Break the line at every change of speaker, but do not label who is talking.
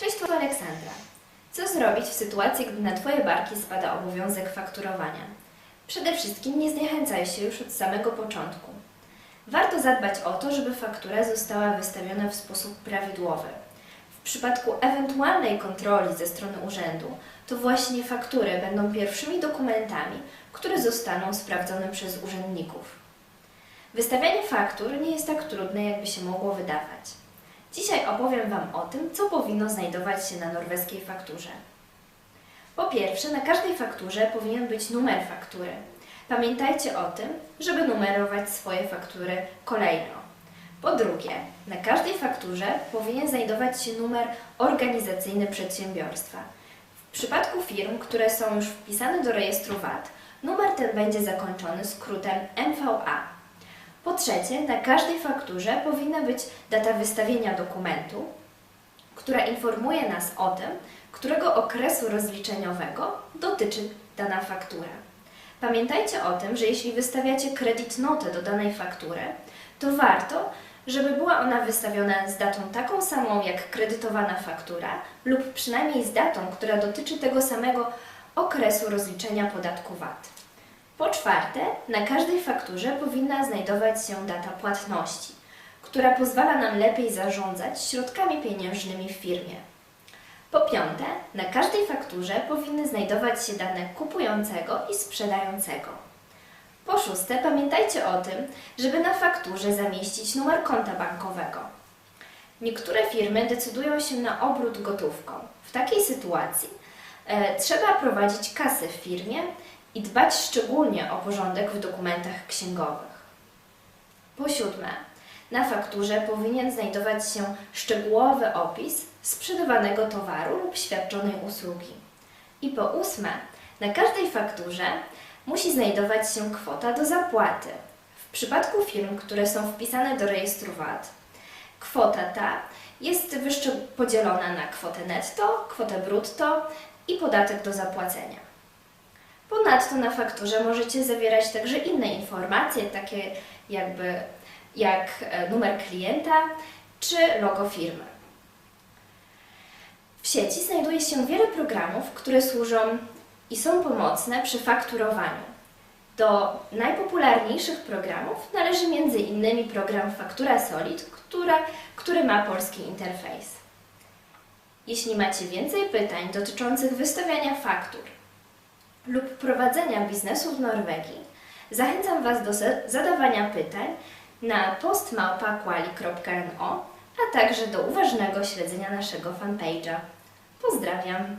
Cześć, tu Aleksandra. Co zrobić w sytuacji, gdy na Twoje barki spada obowiązek fakturowania? Przede wszystkim nie zniechęcaj się już od samego początku. Warto zadbać o to, żeby faktura została wystawiona w sposób prawidłowy. W przypadku ewentualnej kontroli ze strony urzędu, to właśnie faktury będą pierwszymi dokumentami, które zostaną sprawdzone przez urzędników. Wystawianie faktur nie jest tak trudne, jakby się mogło wydawać. Dzisiaj opowiem Wam o tym, co powinno znajdować się na norweskiej fakturze. Po pierwsze, na każdej fakturze powinien być numer faktury. Pamiętajcie o tym, żeby numerować swoje faktury kolejno. Po drugie, na każdej fakturze powinien znajdować się numer organizacyjny przedsiębiorstwa. W przypadku firm, które są już wpisane do rejestru VAT, numer ten będzie zakończony skrótem MVA. Po trzecie, na każdej fakturze powinna być data wystawienia dokumentu, która informuje nas o tym, którego okresu rozliczeniowego dotyczy dana faktura. Pamiętajcie o tym, że jeśli wystawiacie kredyt notę do danej faktury, to warto, żeby była ona wystawiona z datą taką samą jak kredytowana faktura lub przynajmniej z datą, która dotyczy tego samego okresu rozliczenia podatku VAT. Po czwarte, na każdej fakturze powinna znajdować się data płatności, która pozwala nam lepiej zarządzać środkami pieniężnymi w firmie. Po piąte, na każdej fakturze powinny znajdować się dane kupującego i sprzedającego. Po szóste, pamiętajcie o tym, żeby na fakturze zamieścić numer konta bankowego. Niektóre firmy decydują się na obrót gotówką. W takiej sytuacji e, trzeba prowadzić kasę w firmie i dbać szczególnie o porządek w dokumentach księgowych. Po siódme, na fakturze powinien znajdować się szczegółowy opis sprzedawanego towaru lub świadczonej usługi. I po ósme, na każdej fakturze musi znajdować się kwota do zapłaty. W przypadku firm, które są wpisane do rejestru VAT, kwota ta jest podzielona na kwotę netto, kwotę brutto i podatek do zapłacenia. Ponadto na fakturze możecie zawierać także inne informacje, takie jakby jak e, numer klienta czy logo firmy. W sieci znajduje się wiele programów, które służą i są pomocne przy fakturowaniu. Do najpopularniejszych programów należy m.in. program Faktura Solid, która, który ma polski interfejs. Jeśli macie więcej pytań dotyczących wystawiania faktur lub prowadzenia biznesu w Norwegii, zachęcam Was do za- zadawania pytań na postmałpa.quali.no, a także do uważnego śledzenia naszego fanpage'a. Pozdrawiam!